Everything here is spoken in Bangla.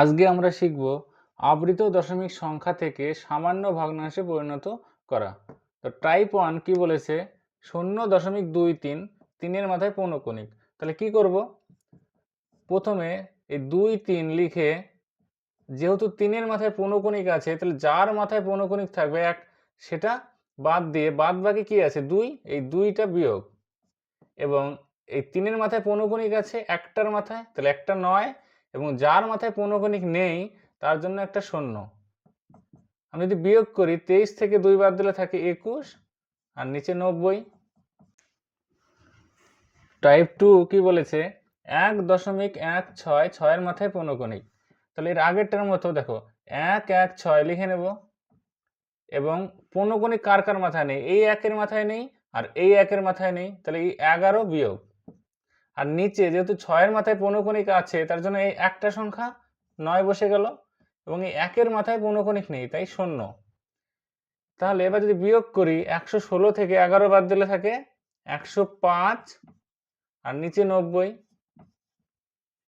আজকে আমরা শিখব আবৃত দশমিক সংখ্যা থেকে সামান্য ভগ্নাংশে পরিণত করা। তো টাইপ ওয়ান কি বলেছে? শূন্য দশমিক দুই তিন, তিনের মাথায় পৌনকণিক তাহলে কি করব? প্রথমে এই দুই তিন লিখে যেহেতু তিনের মাথায় পৌনকণিক আছে, তাহলে যার মাথায় পৌনকণিক থাকবে এক, সেটা বাদ দিয়ে বাদ বাকি কি আছে? দুই, এই দুইটা বিয়োগ। এবং এই তিনের মাথায় পৌনকণিক আছে, একটার মাথায়, তাহলে একটা নয় এবং যার মাথায় পৌনকণিক নেই, তার জন্য একটা শূন্য। আমি যদি বিয়োগ করি, তেইশ থেকে দুই বাদ দিলে থাকে একুশ, আর নিচে নব্বই। টাইপ টু কি বলেছে? এক দশমিক এক ছয় ছয়ের মাথায় পৌনকণিক তাহলে এর আগেরটার মতো দেখো, এক এক, ছয় লিখে নেব। এবং পৌনকণিক কার কার মাথায় নেই? এই একের মাথায় নেই, আর এই একের মাথায় নেই। তাহলে এই এগারো বিয়োগ। আর নিচে যেহেতু ছয়ের মাথায় পৌনকণিক আছে, তার জন্য এই একটা সংখ্যা নয় বসে গেল এবং এই একের মাথায় পৌনকণিক নেই, তাই শূন্য। তাহলে এবার যদি বিয়োগ করি, একশো ষোলো থেকে এগারো বাদ দিলে থাকে একশো পাঁচ আর নিচে নব্বই।